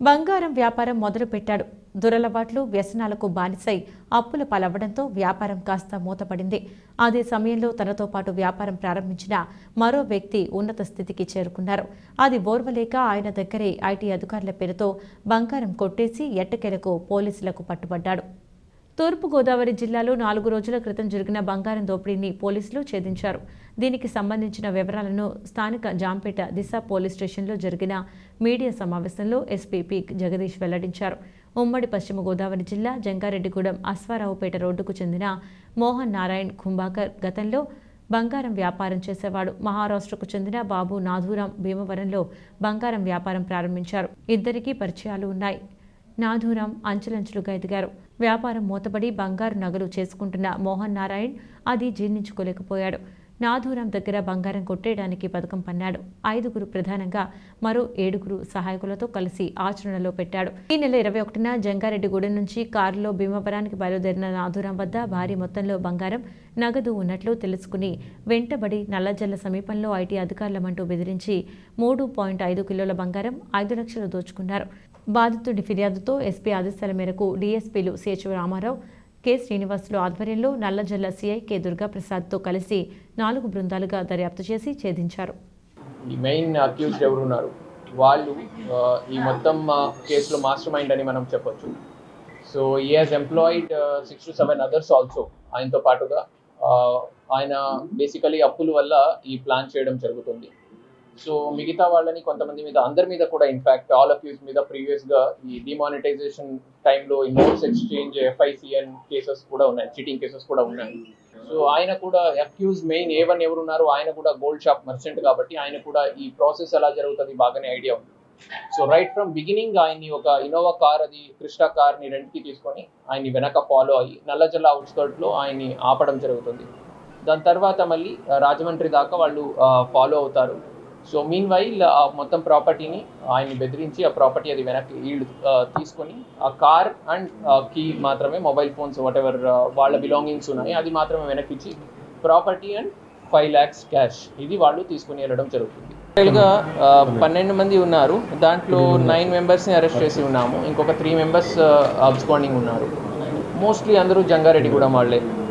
బంగారం వ్యాపారం మొదలుపెట్టాడు. దురలవాట్లు వ్యసనాలకు బానిసై అప్పుల పాలవ్వడంతో వ్యాపారం కాస్త మూతపడింది. అదే సమయంలో తనతో పాటు వ్యాపారం ప్రారంభించిన మరో వ్యక్తి ఉన్నత స్థితికి చేరుకున్నారు. అది ఓర్వలేక ఆయన దగ్గరే ఐటీ అధికారుల పేరుతో బంగారం కొట్టేసి ఎట్టకేలకు పోలీసులకు పట్టుబడ్డాడు. తూర్పుగోదావరి జిల్లాలో నాలుగు రోజుల క్రితం జరిగిన బంగారం దోపిడీని పోలీసులు ఛేదించారు. దీనికి సంబంధించిన వివరాలను స్థానిక జాంపేట దిశ పోలీస్ స్టేషన్లో జరిగిన మీడియా సమావేశంలో ఎస్పీ పి జగదీష్ వెల్లడించారు. ఉమ్మడి పశ్చిమ గోదావరి జిల్లా జంగారెడ్డిగూడెం అశ్వారావుపేట రోడ్డుకు చెందిన మోహన్ నారాయణ్ కుంభాకర్ గతంలో బంగారం వ్యాపారం చేసేవాడు. మహారాష్ట్రకు చెందిన బాబు నాథూరాం భీమవరంలో బంగారం వ్యాపారం ప్రారంభించారు. ఇద్దరికీ పరిచయాలు ఉన్నాయి. నాథూరాం అంచెలంచెలుగా ఎదిగారు. వ్యాపారం మూతపడి బంగారు నగలు చేసుకుంటున్న మోహన్ నారాయణ్ అది జీర్ణించుకోలేకపోయాడు. నాధూరం దగ్గర బంగారం కొట్టేయడానికి పథకం పన్నాడు. ఐదుగురు ప్రధానంగా మరో ఏడుగురు సహాయకులతో కలిసి ఆచరణలో పెట్టాడు. ఈ నెల ఇరవై ఒకటిన జంగారెడ్డిగూడెం నుంచి కారులో భీమవరానికి బయలుదేరిన నాధూరం వద్ద భారీ మొత్తంలో బంగారం నగదు ఉన్నట్లు తెలుసుకుని వెంటబడి నల్లజల్ల సమీపంలో ఐటీ అధికారులమంటూ బెదిరించి మూడు పాయింట్ ఐదు కిలోల బంగారం ఐదు లక్షలు దోచుకున్నారు. బాధితుడి ఫిర్యాదుతో ఎస్పీ ఆదేశాల మేరకు డీఎస్పీలు సిహెచ్ రామారావు కె శ్రీనివాసులు ఆధ్వర్యంలో నల్లజల్ల సిఐ కె దుర్గాప్రసాద్తో కలిసి నాలుగు బృందాలుగా దర్యాప్తు చేసి ఛేదించారు. ఈ మెయిన్ అక్యూజ్డ్ ఎవరు ఉన్నారు వాళ్ళు ఈ మొత్తం కేసులో మాస్టర్ మైండ్ అని మనం చెప్పొచ్చు. So he has employed six to seven others also ఆయనతో పాటుగా ఆయన బేసికలీ అప్పుల వల్ల ఈ ప్లాన్ చేయడం జరుగుతుంది. సో మిగతా వాళ్ళని కొంతమంది మీద అందరి మీద కూడా ఇన్ఫాక్ట్ ఆల్ అక్యూజ్ మీద ప్రీవియస్గా ఈ డిమానిటైజేషన్ టైంలో ఈ నోట్స్ ఎక్స్చేంజ్ ఎఫ్ఐసిఎన్ కేసెస్ కూడా ఉన్నాయి చీటింగ్ కేసెస్ కూడా ఉన్నాయి. సో ఆయన కూడా అక్యూజ్ మెయిన్ ఏ వన్ ఎవరు ఉన్నారు ఆయన కూడా గోల్డ్ షాప్ మర్చెంట్ కాబట్టి ఆయన కూడా ఈ ప్రాసెస్ ఎలా జరుగుతుంది బాగానే ఐడియా ఉంది. సో రైట్ ఫ్రమ్ బిగినింగ్ ఆయన్ని ఒక ఇన్నోవా కార్ అది క్రిస్టా కార్ని రెంట్కి తీసుకొని ఆయన్ని వెనక ఫాలో అయ్యి నల్లజల్ల అవుట్స్కర్ట్లో ఆయన్ని ఆపడం జరుగుతుంది. దాని తర్వాత మళ్ళీ రాజమండ్రి దాకా వాళ్ళు ఫాలో అవుతారు. సో మీన్ వైల్ మొత్తం ప్రాపర్టీని ఆయన్ని బెదిరించి ఆ ప్రాపర్టీ అది వెనక్కి వీళ్ళు తీసుకొని ఆ కార్ అండ్ కీ మాత్రమే మొబైల్ ఫోన్స్ వాట్ ఎవర్ వాళ్ళ బిలాంగింగ్స్ ఉన్నాయి అది మాత్రమే వెనక్కి ఇచ్చి property and five lakhs cash ఇది వాళ్ళు తీసుకుని వెళ్ళడం జరుగుతుంది. టోటల్గా పన్నెండు మంది ఉన్నారు. దాంట్లో నైన్ మెంబర్స్ని అరెస్ట్ చేసి ఉన్నాము. ఇంకొక త్రీ మెంబర్స్ అబ్స్కాండింగ్ ఉన్నారు. మోస్ట్లీ అందరూ జంగారెడ్డి కూడా వాళ్ళే.